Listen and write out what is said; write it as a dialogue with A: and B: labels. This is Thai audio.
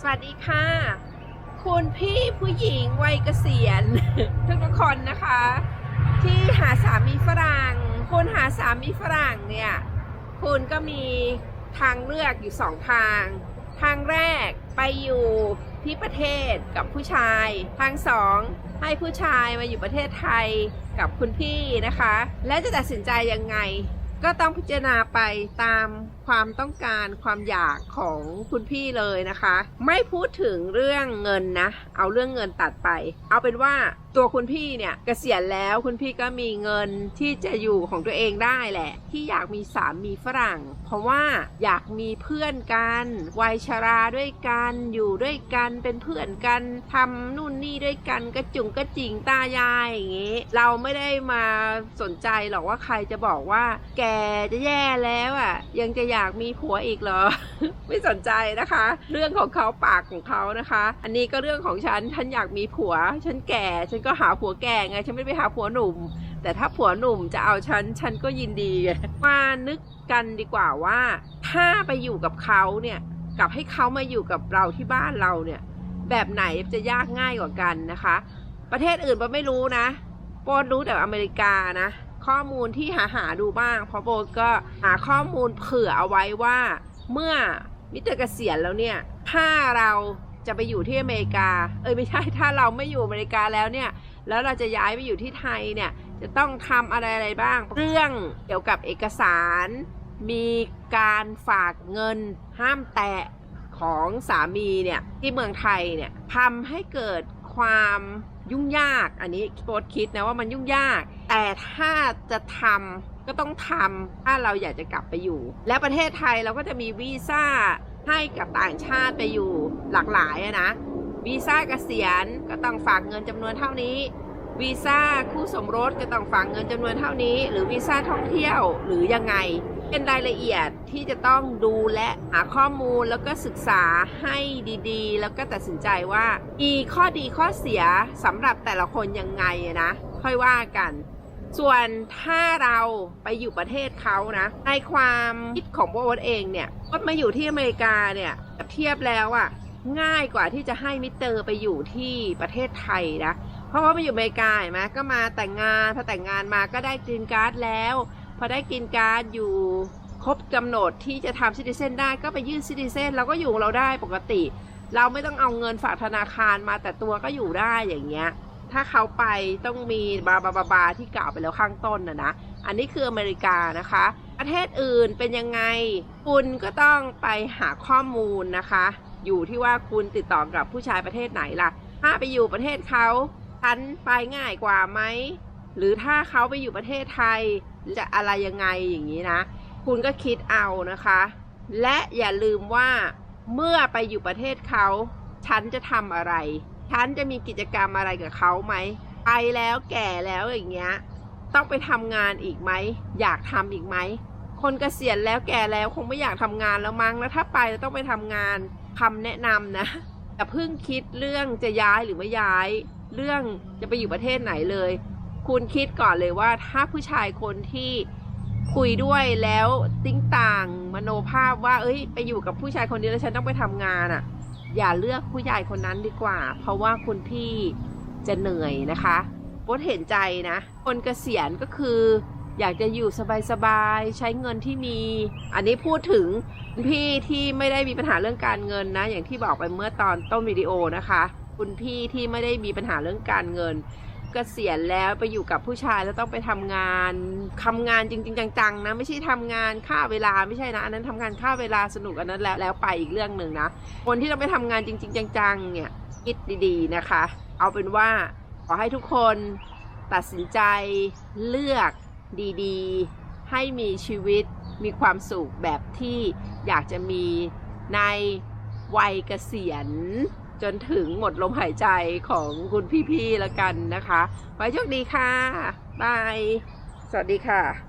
A: สวัสดีค่ะ คุณพี่ผู้หญิงวัยเกษียณทุกคนนะคะ ที่หาสามีฝรั่งคุณหาสามีฝรั่งเนี่ย คุณก็มีทางเลือกอยู่สองทาง ทางแรกไปอยู่ที่ประเทศกับผู้ชาย ทางสองให้ผู้ชายมาอยู่ประเทศไทยกับคุณพี่นะคะ และจะตัดสินใจยังไง ก็ต้องพิจารณาไปตาม ความต้องการความอยากของคุณพี่เลยนะคะ ไม่พูดถึงเรื่องเงินนะ เอาเรื่องเงินตัดไป เอาเป็นว่าตัวคุณพี่เนี่ยเกษียณแล้วคุณพี่ก็มีเงินที่จะอยู่ของตัวเองได้แหละ ที่อยากมีสามีฝรั่ง เพราะว่าอยากมีเพื่อนกันวัยชราด้วยกันอยู่ด้วยกันเป็นเพื่อนกันทำนู่นนี่ด้วยกันกระจุงกระจิงตายายอย่างงี้ เราไม่ได้มาสนใจหรอกว่าใครจะบอกว่า แกจะแย่แล้วอะยังจะอยากมีผัวอีกเหรอ ไม่สนใจนะคะ เรื่องของเขาปากของเขานะคะ อันนี้ก็เรื่องของฉันฉันอยากมีผัว ฉันแก่ ฉันก็หาผัวแก่ไง ฉันไม่ไปหาผัวหนุ่ม แต่ถ้าผัวหนุ่มจะเอาฉันฉันก็ยินดีมานึกกันดีกว่าว่า ถ้าไปอยู่กับเขาเนี่ยกับให้เขามาอยู่กับเราที่บ้านเราเนี่ย แบบไหนจะยากง่ายกว่ากันนะคะ ประเทศอื่นโบไม่รู้นะโบรู้แต่อเมริกานะ ข้อมูลที่หาหาดูบ้าง เพราะโบก็หาข้อมูลเผื่อเอาไว้ว่า เมื่อมิเตอร์เกษียณแล้วเนี่ย ถ้าเราจะไปอยู่ที่อเมริกา เอ้ยไม่ใช่ ถ้าเราไม่อยู่อเมริกาแล้วเนี่ย แล้วเราจะย้ายไปอยู่ที่ไทยเนี่ย จะต้องทำอะไรอะไรบ้าง เรื่องเกี่ยวกับเอกสาร มีการฝากเงิน ห้ามแตะของสามีเนี่ย ที่เมืองไทยเนี่ยทำให้เกิดความยุ่งยาก อันนี้โปรดคิดนะว่ามันยุ่งยาก แต่ถ้าจะทำก็ต้องทำถ้าเราอยากจะกลับไปอยู่ และประเทศไทยเราก็จะมีวีซ่าให้กับต่างชาติไปอยู่หลากหลายนะวีซ่าเกษียณก็ต้องฝากเงินจำนวนเท่านี้วีซ่าคู่สมรสก็ต้องฝากเงินจำนวนเท่านี้ หรือวีซ่าท่องเที่ยวหรือยังไง เป็นรายละเอียดที่จะต้องดูและหาข้อมูลแล้วก็ศึกษาให้ดีๆ แล้วก็ตัดสินใจว่ามีข้อดีข้อเสียสำหรับแต่ละคนยังไงนะ ค่อยว่ากัน ส่วนถ้าเราไปอยู่ประเทศเขานะในความคิดของโบทเองเนี่ยโบทมาอยู่ที่อเมริกาเนี่ยเทียบแล้วอะง่ายกว่าที่จะให้มิสเตอร์ไปอยู่ที่ประเทศไทยนะ เพราะว่ามาอยู่อเมริกาเห็นไหมก็มาแต่งงานพอแต่งงานมาก็ได้กรีนการ์ดแล้ว พอได้กรีนการ์ดอยู่ครบกำหนดที่จะทำซิติเซนได้ก็ไปยื่นซิติเซนเราก็อยู่ของเราได้ปกติ เราไม่ต้องเอาเงินฝากธนาคารมาแต่ตัวก็อยู่ได้อย่างเงี้ย ถ้าเขาไปต้องมีบาบาบาบาที่กล่าวไปแล้วข้างต้นนะนะ อันนี้คืออเมริกานะคะ ประเทศอื่นเป็นยังไง คุณก็ต้องไปหาข้อมูลนะคะ อยู่ที่ว่าคุณติดต่อกับผู้ชายประเทศไหนล่ะ ถ้าไปอยู่ประเทศเขาฉันไปง่ายกว่าไหม หรือถ้าเขาไปอยู่ประเทศไทยจะอะไรยังไงอย่างนี้นะ คุณก็คิดเอานะคะ และอย่าลืมว่าเมื่อไปอยู่ประเทศเขา ฉันจะทำอะไร ฉันจะมีกิจกรรมอะไรกับเขาไหมไปแล้วแก่แล้วอย่างเงี้ย ต้องไปทำงานอีกไหมอยากทำอีกไหมคนเกษียณแล้วแก่แล้วคงไม่อยากทำงานแล้วมั้งแล้วถ้าไปจะต้องไปทำงานคำแนะนำนะอย่าเพิ่งคิดเรื่องจะย้ายหรือไม่ย้าย เรื่องจะไปอยู่ประเทศไหนเลย คุณคิดก่อนเลยว่าถ้าผู้ชายคนที่คุยด้วยแล้วติ้งต่างมโนภาพว่า เอ้ย ไปอยู่กับผู้ชายคนนี้แล้วฉันต้องไปทำงานอะ่ะ อย่าเลือกผู้ใหญ่คนนั้นดีกว่า เพราะว่าคุณพี่จะเหนื่อยนะคะโบทเห็นใจนะ คนเกษียณก็คือ อยากจะอยู่สบายๆ ใช้เงินที่มี อันนี้พูดถึงพี่ที่ไม่ได้มีปัญหาเรื่องการเงินนะ อย่างที่บอกไปเมื่อตอนต้นวิดีโอนะคะ คุณพี่ที่ไม่ได้มีปัญหาเรื่องการเงิน เกษียณแล้วไปอยู่กับผู้ชายแล้วต้องไปทำงานทำงานจริง ๆ จังๆนะไม่ใช่ทำงานค่าเวลาไม่ใช่นะอันนั้นทำงานค่าเวลาสนุกอันนั้นแล้วแล้วไปอีกเรื่องหนึ่งนะคนที่ต้องไปทำงานจริง ๆ จังๆเนี่ยคิดดีๆนะคะ เอาเป็นว่าขอให้ทุกคนตัดสินใจเลือกดีๆ ให้มีชีวิตมีความสุขแบบที่อยากจะมีในวัยเกษียณ จนถึงหมดลมหายใจของคุณพี่ๆแล้วกันนะคะไว้โชคดีค่ะบาย สวัสดีค่ะ